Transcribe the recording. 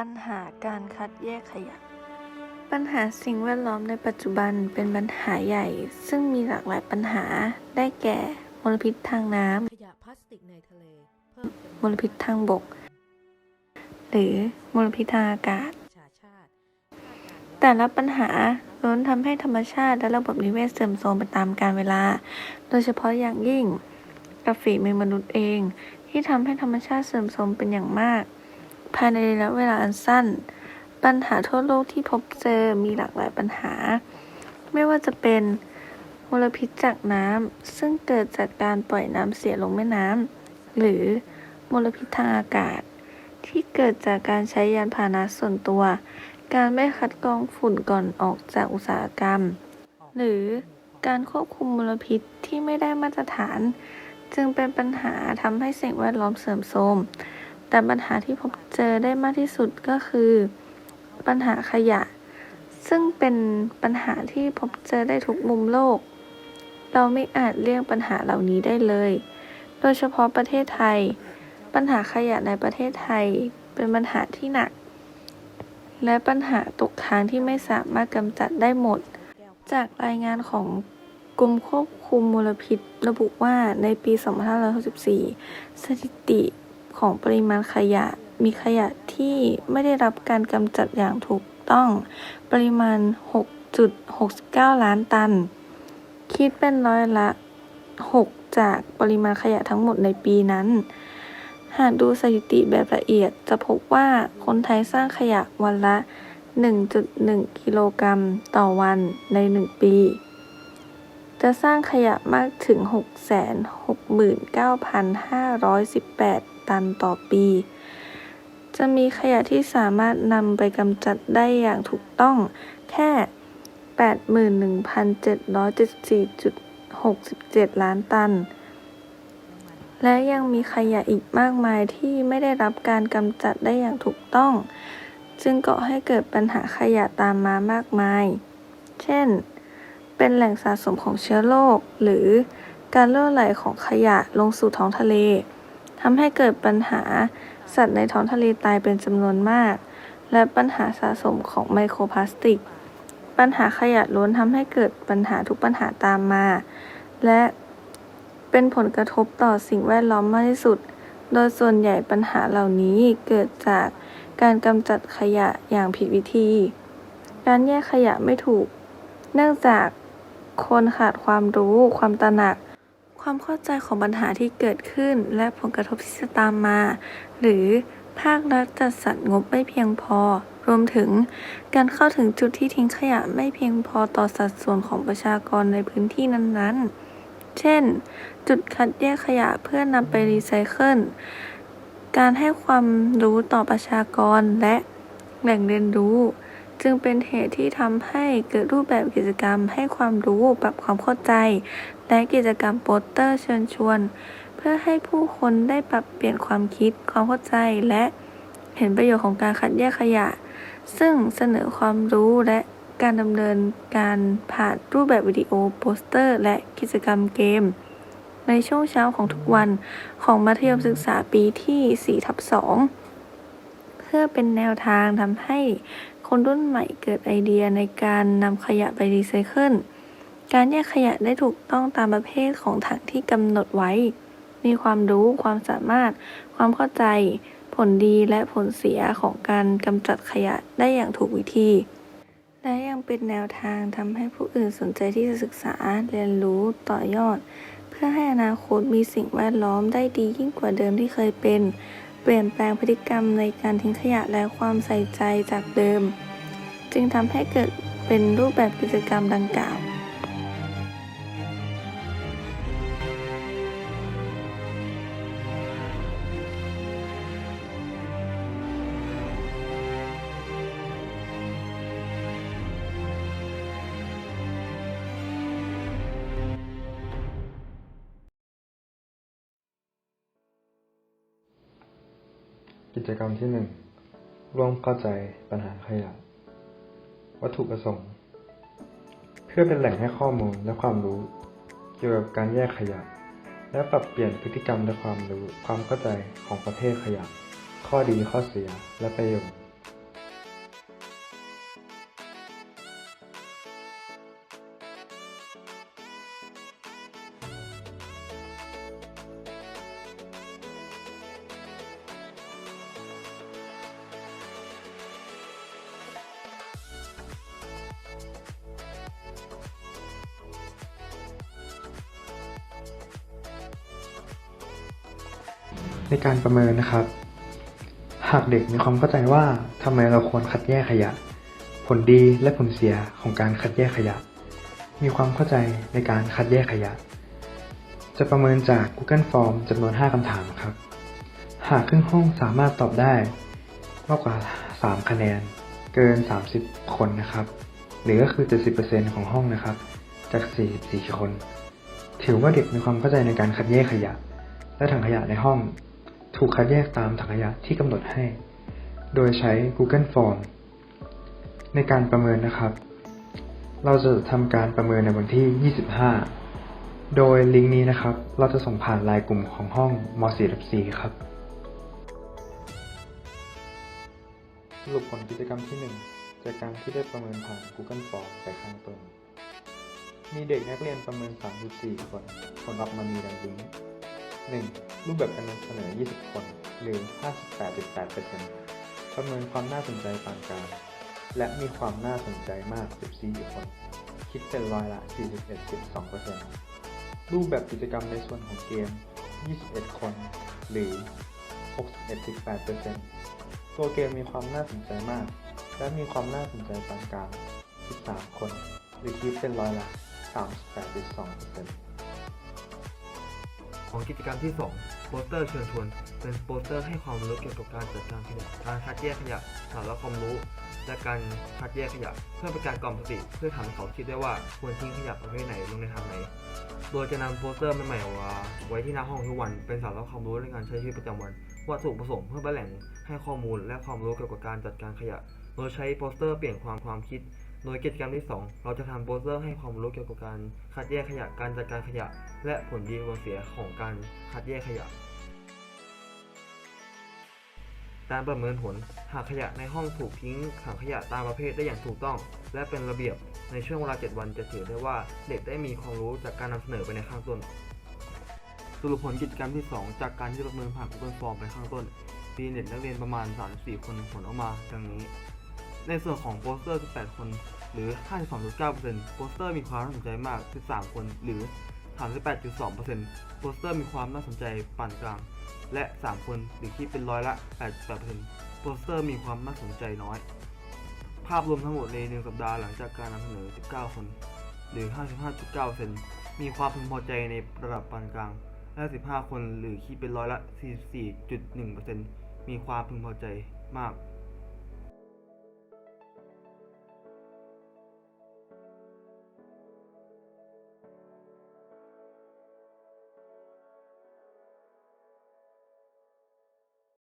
ปัญหาการคัดแยกขยะ ปัญหาสิ่งแวดล้อมในปัจจุบันเป็นปัญหาใหญ่ ซึ่งมีหลากหลายปัญหาได้แก่ มลพิษทางน้ขยะพลาสติกในทะเลเพิ่มจำนำวนมลพิษทางบก หรือมลพิษทางอากาศประชาชาติคาดการณ์ว่าแต่ละปัญหาล้วนทำให้ธรรมชาติและระบบนิเวศเสื่อมโทรมไปตามกาลเวลา โดยเฉพาะอย่างยิ่งกับฝีมือมนุษย์เอง ที่ทำให้ธรรมชาติเสื่อมโทรมเป็นอย่างมาก ภายในระยะเวลาอันสั้น ปัญหาทั่วโลกที่พบเจอมีหลากหลายปัญหา ไม่ว่าจะเป็นมลพิษจากน้ำซึ่งเกิดจากการปล่อยน้ำเสียลงแม่น้ำหรือมลพิษทางอากาศ ที่เกิดจากการใช้ยานพาหนะส่วนตัว การไม่คัดกรองฝุ่นก่อนออกจากอุตสาหกรรม หรือการควบคุมมลพิษที่ไม่ได้มาตรฐาน จึงเป็นปัญหาทำให้สิ่งแวดล้อมเสื่อมโทรม แต่ปัญหาที่พบเจอได้มากที่สุดก็คือ ปัญหาขยะ ซึ่งเป็นปัญหาที่พบเจอได้ทุกมุมโลก เราไม่อาจเลี่ยงปัญหาเหล่านี้ได้เลย โดยเฉพาะประเทศไทย ปัญหาขยะในประเทศไทยเป็นปัญหาที่หนัก และปัญหาตกค้างที่ไม่สามารถกำจัดได้หมด จากรายงานของกรมควบคุมมลพิษระบุว่าในปี 2564 สถิติ ของปริมาณขยะ มีขยะที่ไม่ได้รับการกำจัดอย่างถูกต้อง ปริมาณ 6.69 ล้านตัน คิดเป็นร้อยละ 6 จากปริมาณขยะทั้งหมดในปีนั้น หากดูสถิติแบบละเอียดจะพบว่าคนไทยสร้างขยะวันละ 1.1 กิโลกรัมต่อวันใน 1 ปีจะสร้างขยะมากถึง 669,518 ตันต่อปี จะมีขยะที่สามารถนำไปกำจัดได้อย่างถูกต้องแค่ 81,774.67 ล้านตัน และยังมีขยะอีกมากมายที่ไม่ได้รับการกำจัดได้อย่างถูกต้องจึงก่อให้เกิดปัญหาขยะตามมามากมาย เช่น เป็นแหล่งสะสมของเชื้อโรคหรือการล่วไหลของขยะลงสู่ท้องทะเล ทำให้เกิดปัญหาสัตว์ในท้องทะเลตายเป็นจำนวนมาก และปัญหาสะสมของไมโครพลาสติก ปัญหาขยะล้นทำให้เกิดปัญหาทุกปัญหาตามมา และเป็นผลกระทบต่อสิ่งแวดล้อมมากที่สุด โดยส่วนใหญ่ปัญหาเหล่านี้เกิดจากการกำจัดขยะอย่างผิดวิธี การแยกขยะไม่ถูก เนื่องจากคนขาดความรู้ ความตระหนัก ความเข้าใจของปัญหาที่เกิดขึ้น และผลกระทบที่จะตามมา หรือภาครัฐจัดสรรงบไม่เพียงพอ รวมถึงการเข้าถึงจุดที่ทิ้งขยะไม่เพียงพอต่อสัดส่วนของประชากรในพื้นที่นั้นๆ เช่น จุดคัดแยกขยะเพื่อนำไปรีไซเคิล การให้ความรู้ต่อประชากรและแหล่งเรียนรู้ จึงเป็นเหตุที่ทำให้เกิดรูปแบบกิจกรรมให้ความรู้ปรับความเข้าใจ และกิจกรรมโปสเตอร์เชิญชวน เพื่อให้ผู้คนได้ปรับเปลี่ยนความคิด ความเข้าใจและเห็นประโยชน์ของการคัดแยกขยะ ซึ่งเสนอความรู้และการดำเนินการผ่านรูปแบบวิดีโอโปสเตอร์ และกิจกรรมเกม ในช่วงเช้าของทุกวันของมัธยมศึกษาปีที่4ทับ2เพื่อเป็นแนวทางทำให้คนรุ่นใหม่เกิดไอเดียในการนำขยะไปรีไซเคิล การแยกขยะได้ถูกต้องตามประเภทของถังที่กำหนดไว้ มีความรู้ความสามารถ ความเข้าใจ ผลดีและผลเสียของการกำจัดขยะได้อย่างถูกวิธี และยังเป็นแนวทางทำให้ผู้อื่นสนใจที่จะศึกษาเรียนรู้ต่อยอด เพื่อให้อนาคตมีสิ่งแวดล้อมได้ดียิ่งกว่าเดิมที่เคยเป็น เปลี่ยนแปลงพฤติกรรมในการทิ้งขยะและความใส่ใจจากเดิม จึงทำให้เกิดเป็นรูปแบบกิจกรรมดังกล่าว กิจกรรมที่หนึ่งร่วมเข้าใจปัญหาขยะ วัตถุประสงค์ เพื่อเป็นแหล่งให้ข้อมูลและความรู้ เกี่ยวกับการแยกขยะ และปรับเปลี่ยนพฤติกรรมและความรู้ความเข้าใจของประเภทขยะ ข้อดีข้อเสียและประโยชน์ ในการประเมินนะครับ หากเด็กมีความเข้าใจว่าทำไมเราควรคัดแยกขยะ ผลดีและผลเสียของการคัดแยกขยะ มีความเข้าใจในการคัดแยกขยะ จะประเมินจาก Google Form จำนวน 5คำถามครับ หากครึ่งห้องสามารถตอบได้มากกว่า 3 คะแนน เกิน 30 คนนะครับ หรือก็คือ 70%ของห้องนะครับ จาก 44 คน ถือว่าเด็กมีความเข้าใจในการคัดแยกขยะ และถังขยะในห้อง ถูกคัดแยกตามถังขยะที่กำหนดให้ โดยใช้ Google Form ในการประเมินนะครับ เราจะทำการประเมินในวันที่ 25 โดยลิงก์นี้นะครับ เราจะส่งผ่านไลน์กลุ่มของห้องม .4 ครับ สรุปผลกิจกรรมที่ 1 จากการที่ได้ประเมินผ่าน Google Form ไปข้างต้นมีเด็กนักเรียนประเมิน 34 คน ผลออกมามีดังนี้ 1. รูปแบบการนำเสนอ 20 คน หรือ 58.8%ประเมินความน่าสนใจปานกลาง และมีความน่าสนใจมาก 14 คน คิดเป็นร้อยละ 41.2%รูปแบบกิจกรรมในส่วนของเกม 21 คน หรือ 61.8%ตัวเกมมีความน่าสนใจมาก และมีความน่าสนใจปานกลาง 13 คน หรือคิดเป็นร้อยละ 38.2% ของกิจกรรมที่ 2 โปสเตอร์เชิญชวน เป็นโปสเตอร์ให้ความรู้เกี่ยวกับการจัดการขยะการคัดแยกขยะสาระความรู้ และการคัดแยกขยะ เพื่อเป็นการกล่อมสติเพื่อทำให้เขาคิดได้ว่าควรทิ้งขยะประเภทไหนลงในทางไหน โดยจะนำโปสเตอร์ใหม่ๆมาไว้ที่หน้าห้องทุกวัน เป็นสาระความรู้ในการใช้ชีวิตประจำวัน วัตถุประสงค์เพื่อเป็นแหล่งให้ข้อมูลและความรู้เกี่ยวกับการจัดการขยะ โดยใช้โปสเตอร์เปลี่ยนความความคิด โดยกิจกรรมที่ 2 เราจะทำโปสเตอร์ให้ความรู้เกี่ยวกับการคัดแยกขยะการจัดการขยะ และผลดีผลเสียของการคัดแยกขยะ การประเมินผลหากขยะในห้องถูกทิ้งถังขยะตามประเภทได้อย่างถูกต้อง และเป็นระเบียบในช่วงเวลา 7 วันจะถือได้ว่าเด็กได้มีความรู้จากการนำเสนอไปในข้างต้น สรุปผลกิจกรรมที่ 2 จากการที่ประเมินผ่าน Google Form ไปข้างต้นปีเน็ตนักเรียนประมาณ 34 คนผลออกมาดังนี้ ในส่วนของโปสเตอร์ 18 คนหรือ 52.9%โปสเตอร์มีความน่าสนใจมาก 13 คนหรือ 38.2%โปสเตอร์มีความน่าสนใจปานกลาง และ 3 คนหรือคิดเป็นร้อยละ 8.8%โปสเตอร์มีความน่าสนใจน้อย ภาพรวมทั้งหมดใน1สัปดาห์หลังจากการนำเสนอ 19 คน หรือ 55.9%มีความพึงพอใจในระดับปานกลาง และ 15 คนหรือคิดเป็นร้อยละ 44.1%มีความพึงพอใจมาก